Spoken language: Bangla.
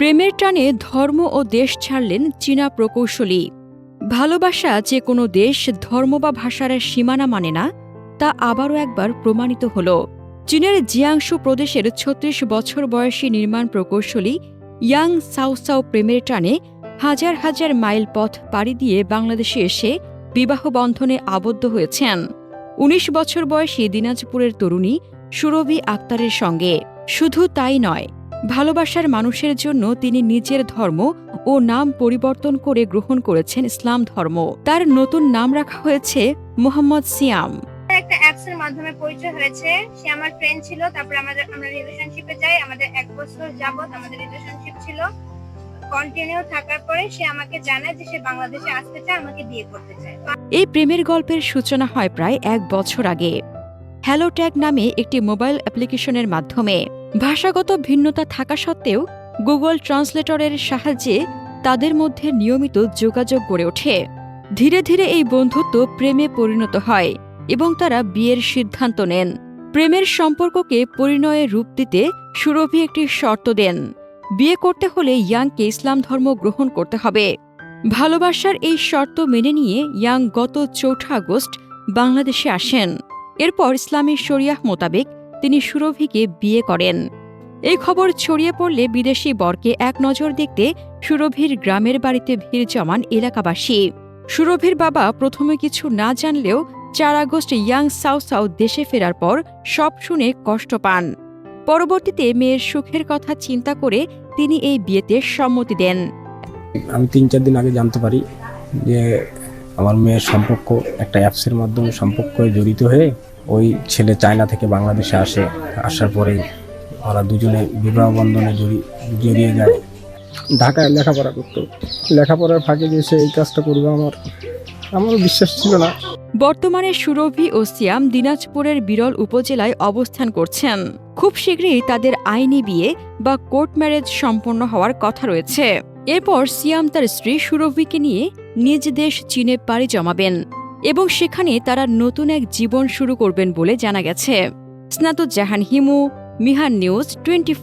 প্রেমের টানে ধর্ম ও দেশ ছাড়লেন চীনা প্রকৌশলী। ভালোবাসা যে কোনো দেশ, ধর্ম বা ভাষার সীমানা মানে না, তা আবারও একবার প্রমাণিত হল। চীনের জিয়াংশু প্রদেশের ছত্রিশ বছর বয়সী নির্মাণ প্রকৌশলী ইয়াং সাউ সাউ প্রেমের টানে হাজার হাজার মাইল পথ পাড়ি দিয়ে বাংলাদেশে এসে বিবাহ বন্ধনে আবদ্ধ হয়েছেন। উনিশ বছর বয়সী দিনাজপুরের তরুণী সুরভি আক্তারের সঙ্গে। শুধু তাই নয় ভালোবাসার মানুষের জন্য তিনি নিজের ধর্ম ও নাম পরিবর্তন করে গ্রহণ করেছেন ইসলাম ধর্ম। তার নতুন নাম রাখা হয়েছে মোহাম্মদ সিয়াম। একটা অ্যাপস এর মাধ্যমে পরিচয় হয়েছে। সে আমার ফ্রেন্ড ছিল তারপরে আমাদের আমরা রিলেশনশিপে যাই। আমাদের এক বছর যাবত আমাদের রিলেশনশিপ ছিল। কন্টিনিউ থাকার পরে সে আমাকে জানায় যে সে বাংলাদেশে আসতে চায় আমাকে বিয়ে করতে চায়। এই প্রেমের গল্পের সূচনা হয় প্রায় এক বছর আগে। হ্যালো ট্যাগ নামে একটি মোবাইল অ্যাপ্লিকেশনের মাধ্যমে। ভাষাগত ভিন্নতা থাকা সত্ত্বেও গুগল ট্রান্সলেটরের সাহায্যে তাদের মধ্যে নিয়মিত যোগাযোগ গড়ে ওঠে। ধীরে ধীরে এই বন্ধুত্ব প্রেমে পরিণত হয় এবং তারা বিয়ের সিদ্ধান্ত নেন। প্রেমের সম্পর্ককে পরিণয়ে রূপ দিতে সুরভি একটি শর্ত দেন, বিয়ে করতে হলে ইয়াংকে ইসলাম ধর্ম গ্রহণ করতে হবে। ভালোবাসার এই শর্ত মেনে নিয়ে ইয়াং গত চৌঠা আগস্ট বাংলাদেশে আসেন। এরপর ইসলামী শরিয়াহ মোতাবেক তিনি সুরভিকে বিয়ে করেন। এই খবর ছড়িয়ে পড়লে বিদেশি বরকে এক নজর দেখতে সুরভির গ্রামের বাড়িতে ভিড় জমান এলাকাবাসী। সুরভির বাবা প্রথমে কিছু না জানলেও চার আগস্ট ইয়াং সাউ সাউ দেশে ফেরার পর সব শুনে কষ্ট পান। পরবর্তীতে মেয়ের সুখের কথা চিন্তা করে তিনি এই বিয়েতে সম্মতি দেন। আমি তিন চার দিন আগে জানতে পারি যে আমার মেয়ের সম্পর্ক একটা অ্যাপসের মাধ্যমে সম্পর্কে জড়িত হয়ে ওই ছেলে চায়না থেকে বাংলাদেশে আসে। আসার পরে ওরা দুজনে বিবাহ বন্ধনে জড়ি- জড়িয়ে যায়। ঢাকায় লেখাপড়া করতো। লেখাপড়ার ফাঁকে যে সে এই কাজটা করবে আমার। আমারও বিশ্বাস ছিল না। বর্তমানে সুরভি ও সিয়াম দিনাজপুরের বিরল উপজেলায় অবস্থান করছেন। খুব শীঘ্রই তাদের আইনি বিয়ে বা কোর্ট ম্যারেজ সম্পন্ন হওয়ার কথা রয়েছে। এরপর সিয়াম তার স্ত্রী সুরভিকে নিয়ে নিজ দেশ চীনে পাড়ি জমাবেন। এবং সেখানে তারা নতুন এক জীবন শুরু করবেন বলে জানা গেছে। স্নাতক জাহান হিমু, মিহান নিউজ টোয়েন্টি